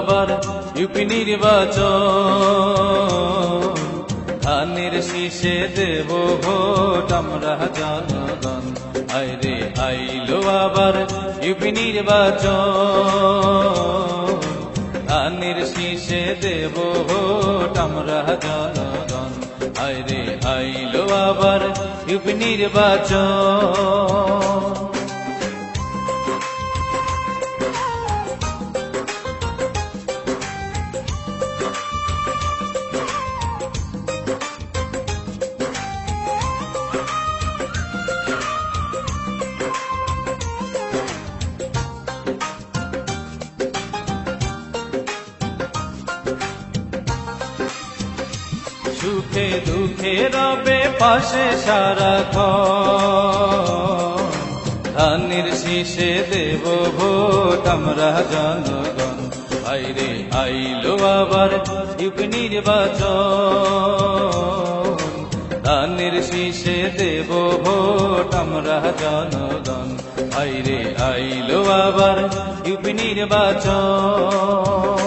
আবার ইউপি নির্বাচন। ধানের শীষে দেব ভোট, আমরা জনগণ। আইরে আইলো আবার ইউপি নির্বাচন। ধানের শীষে দেব ভোট, আমরা জনগণ। আইরে আইলো আবার ইউপি নির্বাচন। সুখে দুঃখে রবে পাশে সারা ধানের শীষে দেব ভোট আমরা জনগণ। আইরে আইলো আবার যুগ নির্বাচন। ধানের শীষে দেব ভোট আমরা জনগণ। আইরে আইলো আবার যুগ নির্বাচন।